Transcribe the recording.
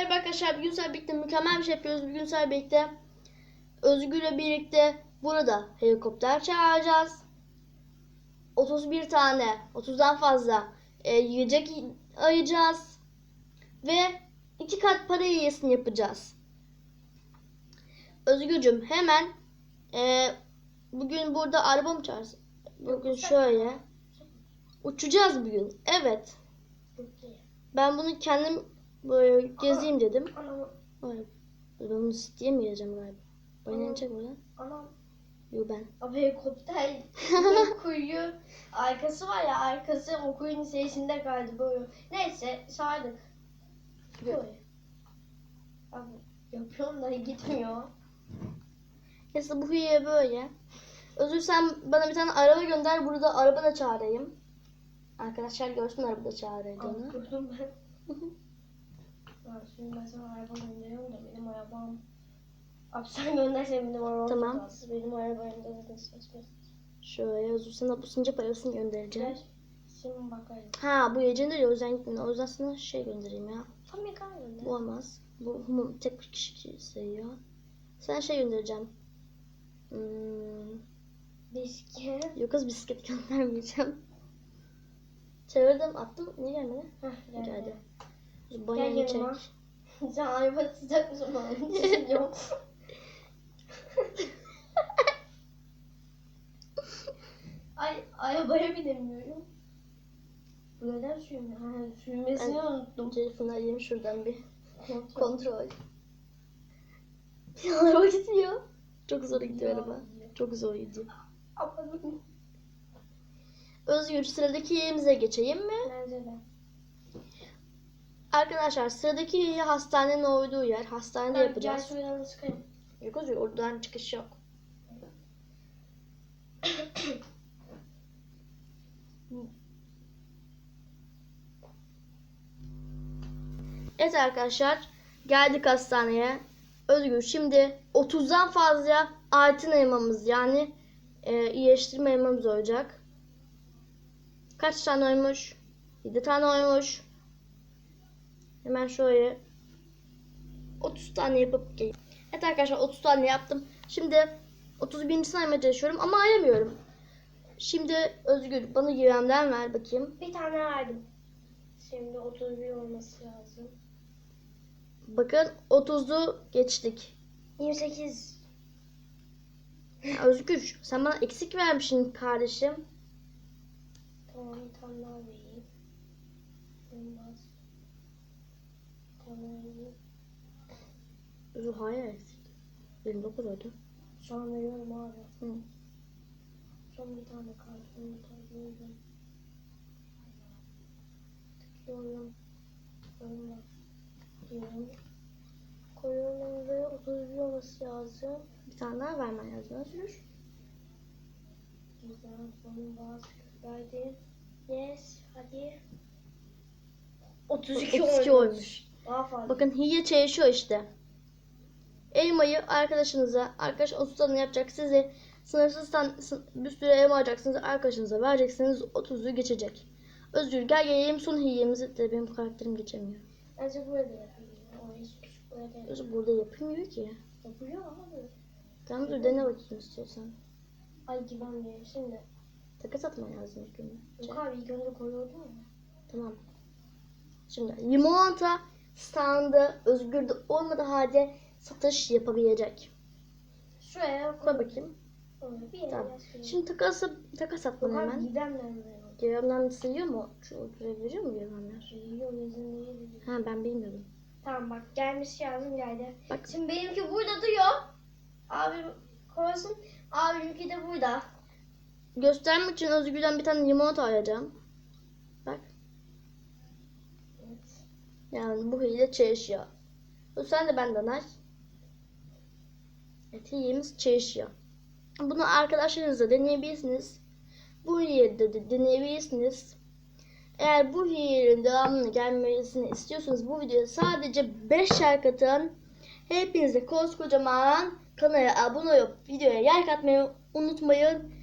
merhaba arkadaşlar. Bugün sizlerle birlikte mükemmel bir şey yapıyoruz. Bugün sizlerle birlikte Özgür'le birlikte burada helikopter çağıracağız. 31 tane, 30'dan fazla e, yiyecek ayıracağız. Ve iki kat para yiyesini yapacağız. Özgürcüm hemen e, bugün burada araba mı çağırsın? Bugün şöyle. Uçacağız bugün. Evet. Ben bunu kendim böyle gezeyim dedim. Anam, ben bunu siteye mi geleceğim galiba? Bana inecek mi lan? anam. Yok ben. Abi helikopter kuyu arkası var ya arkası o kuyunun içerisinde kaldı böyle. Neyse sardık. Böyle. Abi yapıyorum da gitmiyor. Neyse bu hüye böyle. Özür sen bana bir tane araba gönder. Burada araba da çağırayım. Arkadaşlar görsün araba da çağırıldığını. Abi durdum ben. Ya şimdi ben sana araba gönderiyorum da benim arabam. Abi sen göndersen benim arabam Tamam. tutarsız. Benim arabamda zaten saçma. Şöyle Özür sana bu sıncak parasını göndereceğim. Şimdi bakarım. Ha bu yayıncının da o yüzden gitmiyor. O yüzden sana şey göndereyim ya. Tam yakar. Bu olmaz. Bu bu tek bir kişi sayıyor. Sen şey göndereceğim. Hmm, Diski. yok kız bisiklet göndermeyeceğim. Çevirdim attım. Niye gelmedi? Heh, Geldi. geldi. Gel çek. yanıma. Sen araba tutacak mısın bana? Yok. Ay arabaya binemiyorum. Bu neden sürmüyor? Ha, sürmesini Ben- unuttum. Telefonu alayım şuradan bir Kontrol. kontrol. araba gitmiyor. Çok zor gidiyor Ya. araba. Çok zor gidiyor. Aman. Özgür sıradaki yerimize geçeyim mi? Bence de. Arkadaşlar sıradaki yer hastanenin olduğu yer. Hastanede Ben yapacağız. Gel şuradan sıkayım. Yok Özgür oradan çıkış yok. Evet arkadaşlar geldik hastaneye. Özgür şimdi 30'dan fazla altın elmamız yani e, iyileştirme elmamız olacak. Kaç tane oymuş? 7 tane oymuş. Hemen şöyle 30 tane yapıp geleyim. Evet arkadaşlar 30 tane yaptım. Şimdi 31. sayma çalışıyorum ama ayamıyorum. Şimdi Özgür bana güvemden ver bakayım. Bir tane verdim. Şimdi 31 olması lazım. Bakın 30'u geçtik. 28. Ya Özgür sen bana eksik vermişsin kardeşim. Tamam bir tane daha vereyim. Olmaz. Bir tane hayır eksik. 29 oldu. Şu an veriyorum abi. Hı. Son bir tane kaldı. Onu da veriyorum. Tıklıyorum. Sonra diyorum. Koyuyorum ve 31 olması lazım. Bir tane daha vermen lazım Özgür. Güzel. Sonun bazı verdi. Yes. Hadi. 32, 32 olmuş. Daha fazla. Bakın hiye çalışıyor işte. Elmayı arkadaşınıza, arkadaş 30 tane yapacak. Size sınırsız tan- bir sürü elma alacaksınız. Arkadaşınıza vereceksiniz. 30'u geçecek. Özgür gel gelelim son hiyemizi de benim karakterim geçemiyor. Bence burada yapayım. Özgür burada yapamıyor ki. Yapıyor ama böyle. Tamam dur dene bakayım istiyorsan. Ay diyor şimdi. Takas atman lazım ilk önce. Yok abi ilk önce koyuyordum ya. Tamam. Şimdi limonata standı Özgür'de olmadığı halde satış yapabilecek. Şuraya Koy bakayım. Bir Tamam. Şimdi takası takas abi hemen. Gevemden sayıyor mu? Şu veriyor mu? Yok yazın değil. Ha ben bilmiyordum. Tamam bak gelmiş yazım geldi. Bak. Şimdi benimki burada duruyor. Abim koysun. Abimki de burada. Göstermek için Özgür'den bir tane limonata alacağım. Bak. Yani bu hile çalışıyor. Bu sen de benden aç. Evet hilemiz çalışıyor. Bunu arkadaşlarınızla deneyebilirsiniz. Bu hileyi de deneyebilirsiniz. Eğer bu hilenin devamını gelmesini istiyorsanız bu videoya sadece 5 like atın. Hepinize koskocaman kanala abone olup videoya like atmayı unutmayın.